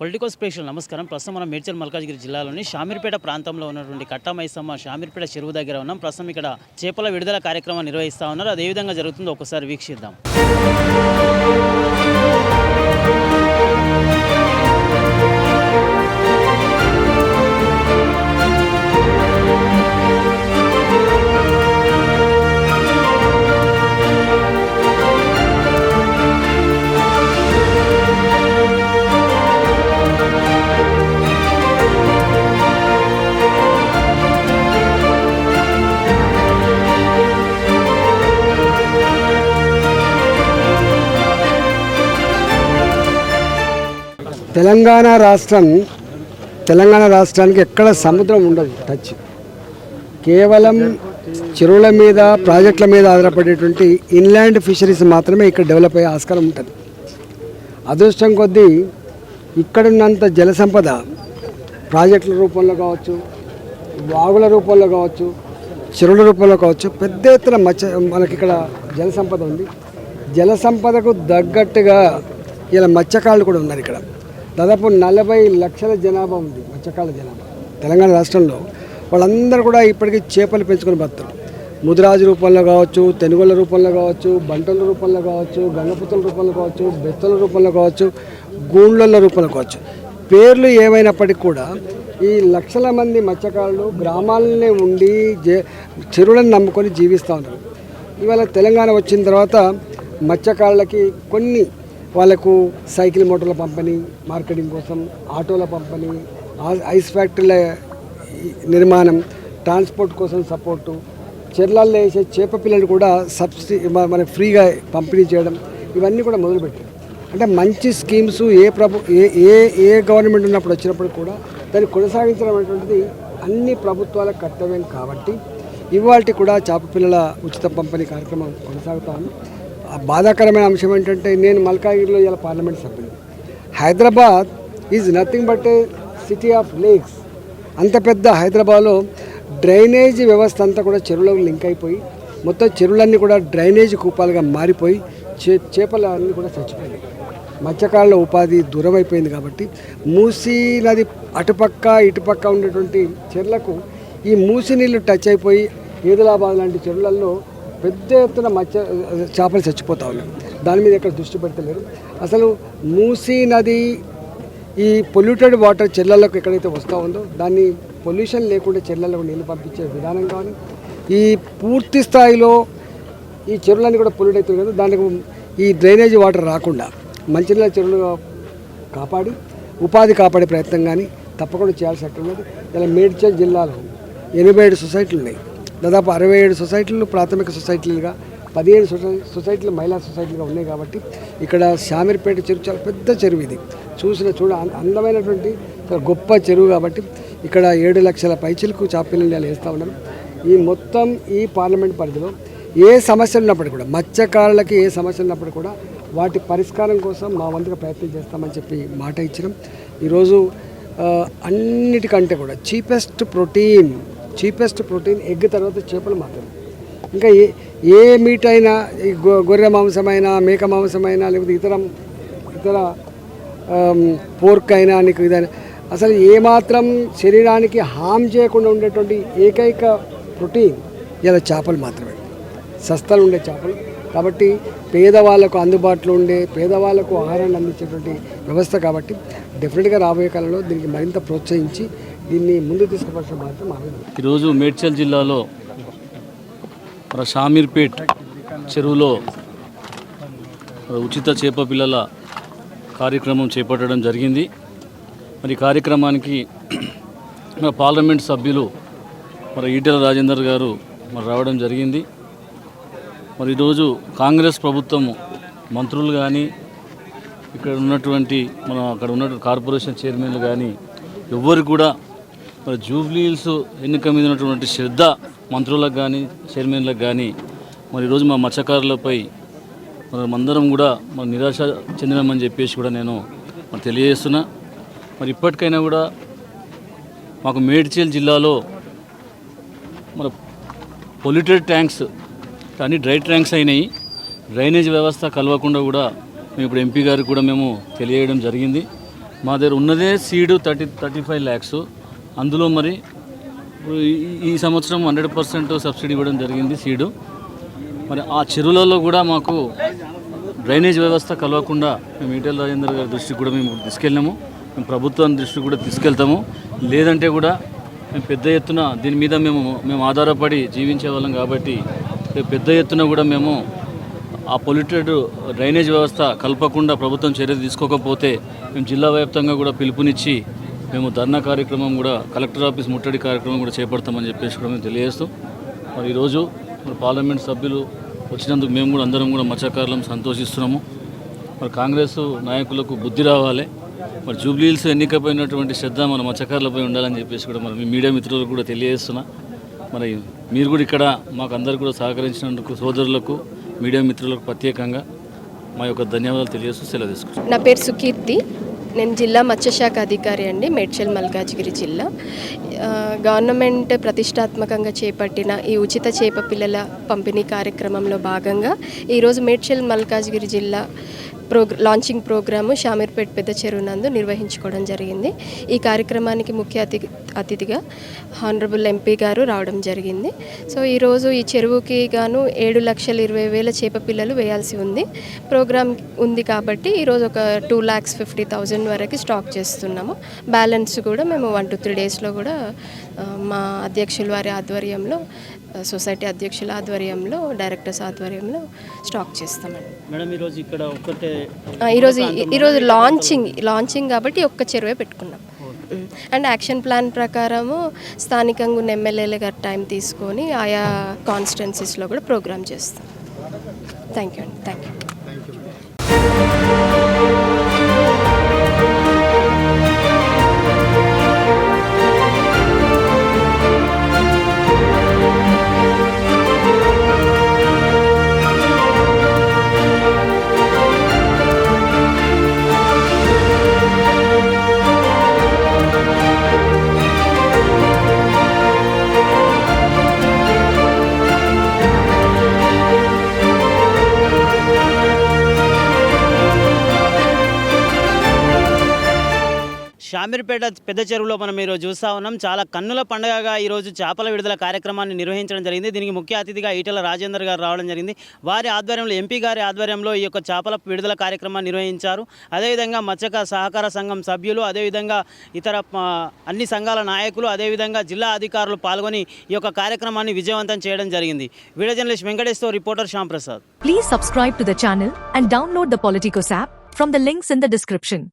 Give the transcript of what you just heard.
Political spatial నమస్కారం. ప్రస్తుతం మనం మేడ్చల్ మల్కాజ్గిరి జిల్లాలోని షామీర్పేట ప్రాంతంలో ఉన్నటువంటి కట్టమైసమ్మ షామీర్పేట చెరువు దగ్గర ఉన్నాం. ప్రస్తుతం ఇక్కడ చేపల విడుదల కార్యక్రమం నిర్వహిస్తూ ఉన్నారు. అదేవిధంగా విధంగా జరుగుతుందో. ఒకసారి వీక్షిద్దాం. తెలంగాణ రాష్ట్రం తెలంగాణ రాష్ట్రానికి ఎక్కడ సముద్రం ఉండదు టచ్ కేవలం చెరువుల మీద ప్రాజెక్టుల మీద ఆధారపడేటువంటి ఇన్లాండ్ ఫిషరీస్ మాత్రమే ఇక్కడ డెవలప్ అయ్యే ఆస్కారం ఉంటుంది. అదృష్టం కొద్దీ ఇక్కడున్నంత జల సంపద ప్రాజెక్టుల రూపంలో కావచ్చు వాగుల రూపంలో కావచ్చు చెరువుల రూపంలో కావచ్చు పెద్ద ఎత్తున మత్స్య మనకి ఇక్కడ జల సంపద ఉంది. జల సంపదకు తగ్గట్టుగా ఇలా మత్స్యకారులు కూడా ఉన్నారు ఇక్కడ. దాదాపు నలభై లక్షల జనాభా ఉంది మత్స్యకారుల జనాభా. తెలంగాణ రాష్ట్రంలో వాళ్ళందరూ కూడా ఇప్పటికీ చేపలు పెంచుకొని బతున్నారు ముదిరాజు రూపంలో కావచ్చు తెనుగుల రూపంలో కావచ్చు బంటల రూపంలో కావచ్చు గంగపుతుల రూపంలో కావచ్చు బెత్తల రూపంలో కావచ్చు గూండ్ల రూపంలో కావచ్చు. పేర్లు ఏమైనప్పటికీ కూడా ఈ లక్షల మంది మత్స్యకారులు గ్రామాలనే ఉండి చెరువులను నమ్ముకొని జీవిస్తూ ఉన్నారు. ఇవాళ తెలంగాణ వచ్చిన తర్వాత మత్స్యకారులకి కొన్ని వాళ్ళకు సైకిల్ మోటార్ల పంపిణీ మార్కెటింగ్ కోసం ఆటోల పంపిణీ ఐస్ ఫ్యాక్టరీల నిర్మాణం ట్రాన్స్పోర్ట్ కోసం సపోర్టు చెర్లల్లో వేసే చేప పిల్లలు కూడా సబ్సిడీ మనకు ఫ్రీగా పంపిణీ చేయడం ఇవన్నీ కూడా మొదలుపెట్టారు. అంటే మంచి స్కీమ్స్ ఏ ప్రభు ఏ ఏ ఏ గవర్నమెంట్ ఉన్నప్పుడు వచ్చినప్పుడు కూడా దాన్ని కొనసాగించడం అనేటువంటిది అన్ని ప్రభుత్వాల కర్తవ్యం కాబట్టి ఇవాళ కూడా చేప పిల్లల ఉచిత పంపిణీ కార్యక్రమం కొనసాగుతాము బాధాకరమైన అంశం ఏంటంటే నేను మల్కాగిరిలో ఇలా పార్లమెంట్ సభ్యులు Hyderabad is nothing but a city of lakes. అంత పెద్ద హైదరాబాద్లో డ్రైనేజ్ వ్యవస్థ అంతా కూడా చెరువులకు లింక్ అయిపోయి మొత్తం చెరువులన్నీ కూడా డ్రైనేజ్ కూపాలుగా మారిపోయి చే చేపలు అన్నీ కూడా చచ్చిపోయాయి మత్స్యకారుల ఉపాధి దూరం అయిపోయింది కాబట్టి మూసీ నది అటుపక్క ఇటుపక్క ఉండేటువంటి చెర్లకు ఈ మూసి నీళ్ళు టచ్ అయిపోయి ఏదిలాబాద్ లాంటి చెరువులలో పెద్ద ఎత్తున మత్స్య చేపలు చచ్చిపోతా ఉన్నాయి. దాని మీద ఎక్కడ దృష్టి పెడతలేరు. అసలు మూసీ నది ఈ పొల్యూటెడ్ వాటర్ చెల్లలకు ఎక్కడైతే వస్తూ ఉందో దాన్ని పొల్యూషన్ లేకుండా చెల్లలకు నీళ్ళు పంపించే విధానం కానీ ఈ పూర్తి స్థాయిలో ఈ చెరువులన్నీ కూడా పొల్యూట్ అవుతుంది కదా దానికి ఈ డ్రైనేజ్ వాటర్ రాకుండా మంచినీళ్ళ చెరువులు కాపాడి ఉపాధి కాపాడే ప్రయత్నం కానీ తప్పకుండా చేయాల్సి అక్కడ ఉన్నది. ఇలా మేడ్చల్ జిల్లాలో ఎనభై ఏడు సొసైటీలు ఉన్నాయి. దాదాపు అరవై ఏడు సొసైటీలు ప్రాథమిక సొసైటీలుగా పదిహేను సొసై సొసైటీలు మహిళా సొసైటీలుగా ఉన్నాయి కాబట్టి ఇక్కడ శామీర్పేట చెరువు చాలా పెద్ద చెరువు ఇది. చూసిన చూడ అందమైనటువంటి గొప్ప చెరువు కాబట్టి ఇక్కడ ఏడు లక్షల పైచిలకు చాపిల్లు వేస్తూ ఉన్నాను ఈ మొత్తం ఈ పార్లమెంట్ పరిధిలో ఏ సమస్యలు ఉన్నప్పటికీ కూడా మత్స్యకారులకి ఏ సమస్యలు ఉన్నప్పటికీ కూడా వాటి పరిష్కారం కోసం మా వంతుగా ప్రయత్నం చేస్తామని చెప్పి మాట ఇచ్చినాం. ఈరోజు అన్నిటికంటే కూడా cheapest protein cheapest protein egg తర్వాత చేపలు మాత్రమే. ఇంకా ఏ ఏ మీట్ అయినా ఈ గొర్రె మాంసమైనా మేక మాంసమైనా లేకపోతే ఇతర ఇతర పోర్క్ అయినా నీకు ఇదైనా అసలు ఏమాత్రం శరీరానికి హామ్ చేయకుండా ఉండేటువంటి ఏకైక ప్రోటీన్ ఇలా చేపలు మాత్రమే. సస్తలు ఉండే చేపలు. కాబట్టి పేదవాళ్ళకు అందుబాటులో ఉండే పేదవాళ్ళకు ఆహారాన్ని అందించేటువంటి వ్యవస్థ కాబట్టి డెఫినెట్గా రాబోయే కాలంలో దీనికి మరింత ప్రోత్సహించి దీన్ని ముందు తీసుకుపోవాల్సిన బాధ్యత మా ఈరోజు మేడ్చల్ జిల్లాలో మన షామీర్పేట్ చెరువులో ఉచిత చేప పిల్లల కార్యక్రమం చేపట్టడం జరిగింది. మరి కార్యక్రమానికి మన పార్లమెంట్ సభ్యులు మరి ఈటెల రాజేందర్ గారు మరి రావడం జరిగింది. మరి ఈరోజు కాంగ్రెస్ ప్రభుత్వం మంత్రులు కానీ ఇక్కడ ఉన్నటువంటి మన అక్కడ ఉన్నటువంటి కార్పొరేషన్ చైర్మన్లు కానీ ఎవ్వరు కూడా మరి జూబ్లీహిల్స్ ఎన్నిక మీద ఉన్నటువంటి శ్రద్ధ మంత్రులకు కానీ చైర్మన్లకు కానీ మరి ఈరోజు మా మత్స్యకారులపై మరి అందరం కూడా మరి నిరాశ చెందినామని చెప్పేసి కూడా నేను మరి తెలియజేస్తున్నా. మరి ఇప్పటికైనా కూడా మాకు మేడ్చేల్ జిల్లాలో మన పొల్యూటెడ్ ట్యాంక్స్ కానీ డ్రై ట్యాంక్స్ అయినాయి. డ్రైనేజ్ వ్యవస్థ కలవకుండా కూడా మేము ఇప్పుడు ఎంపీ గారికి కూడా మేము తెలియజేయడం జరిగింది. మా దగ్గర ఉన్నదే seed thirty thirty five lakhs. అందులో మరి ఈ- ఈ సంవత్సరం హండ్రెడ్ పర్సెంట్ సబ్సిడీ ఇవ్వడం జరిగింది సీడు. మరి ఆ చెరువులలో కూడా మాకు డ్రైనేజ్ వ్యవస్థ కలవకుండా మేము ఈటెల రాజేందర్ గారి దృష్టికి కూడా మేము తీసుకెళ్ళాము మేము ప్రభుత్వం దృష్టికి కూడా తీసుకెళ్తాము. లేదంటే కూడా మేము పెద్ద ఎత్తున దీని మీద మేము మేము ఆధారపడి జీవించే వాళ్ళం కాబట్టి పెద్ద ఎత్తున కూడా మేము ఆ పొల్యూటెడ్ డ్రైనేజ్ వ్యవస్థ కలపకుండా ప్రభుత్వం చర్య తీసుకోకపోతే మేము జిల్లా వ్యాప్తంగా కూడా పిలుపునిచ్చి మేము ధర్నా కార్యక్రమం కూడా కలెక్టర్ ఆఫీస్ ముట్టడి కార్యక్రమం కూడా చేపడతామని చెప్పేసి కూడా మేము తెలియజేస్తాం మరి ఈరోజు మరి పార్లమెంట్ సభ్యులు వచ్చినందుకు మేము కూడా అందరం కూడా మత్స్యకారులం సంతోషిస్తున్నాము. మరి కాంగ్రెస్ నాయకులకు బుద్ధి రావాలి. మరి జూబ్లీహిల్స్ ఎన్నికపోయినటువంటి శ్రద్ధ మన మత్స్యకారులపై ఉండాలని చెప్పేసి కూడా మరి మీ మీడియా మిత్రులకు కూడా తెలియజేస్తున్నా. మరి మీరు కూడా ఇక్కడ మాకు అందరు కూడా సహకరించినందుకు సోదరులకు మీడియా మిత్రులకు ప్రత్యేకంగా మా యొక్క ధన్యవాదాలు తెలియజేస్తూ సెలవు తీసుకుంటాం నా పేరు సుకీర్తి. నేను జిల్లా మత్స్యశాఖ అధికారి అండి మేడ్చల్ మల్కాజ్గిరి జిల్లా. గవర్నమెంట్ ప్రతిష్టాత్మకంగా చేపట్టిన ఈ ఉచిత చేప పిల్లల పంపిణీ కార్యక్రమంలో భాగంగా ఈరోజు మేడ్చల్ మల్కాజ్గిరి జిల్లా ప్రోగ్ర లాంచింగ్ ప్రోగ్రాము షామీర్పేట్ పెద్ద చెరువు నందు నిర్వహించుకోవడం జరిగింది. ఈ కార్యక్రమానికి ముఖ్య అతి అతిథిగా హానరబుల్ ఎంపీ గారు రావడం జరిగింది. సో ఈరోజు ఈ చెరువుకి గాను ఏడు లక్షల ఇరవై వేల చేప పిల్లలు వేయాల్సి ఉంది. ప్రోగ్రామ్ ఉంది కాబట్టి ఈరోజు ఒక టూ ల్యాక్స్ ఫిఫ్టీ థౌజండ్ వరకు స్టాక్ చేస్తున్నాము. బ్యాలెన్స్ కూడా మేము వన్ టు త్రీ డేస్లో కూడా మా అధ్యక్షుల వారి ఆధ్వర్యంలో సొసైటీ అధ్యక్షుల ఆధ్వర్యంలో డైరెక్టర్స్ ఆధ్వర్యంలో స్టాక్ చేస్తామండి. మేడం ఈరోజు ఇక్కడ ఒక్కటే ఈరోజు ఈరోజు లాంచింగ్ లాంచింగ్ కాబట్టి ఒక్క చెరువే పెట్టుకున్నాం. అండ్ యాక్షన్ ప్లాన్ ప్రకారము స్థానికంగా ఉన్న ఎమ్మెల్యేల గారు టైం తీసుకొని ఆయా కాన్స్టిట్యున్సీస్లో కూడా ప్రోగ్రామ్ చేస్తాం. థ్యాంక్ యూ అండి. థ్యాంక్ యూ షామీర్పేట పెద్ద చెరువులో మనం ఈరోజు చూస్తూ ఉన్నాం. చాలా కన్నుల పండుగగా ఈరోజు చేపల విడుదల కార్యక్రమాన్ని నిర్వహించడం జరిగింది. దీనికి ముఖ్య అతిథిగా ఈటల రాజేందర్ గారు రావడం జరిగింది. వారి ఆధ్వర్యంలో ఎంపీ గారి ఆధ్వర్యంలో ఈ యొక్క చేపల విడుదల కార్యక్రమాన్ని నిర్వహించారు. అదేవిధంగా మత్స్యకార సహకార సంఘం సభ్యులు అదేవిధంగా ఇతర అన్ని సంఘాల నాయకులు అదేవిధంగా జిల్లా అధికారులు పాల్గొని ఈ యొక్క కార్యక్రమాన్ని విజయవంతం చేయడం జరిగింది. Video journalist Venkateshwar reporter Shyam Prasad please subscribe to the channel and download the politicos app from the links in the description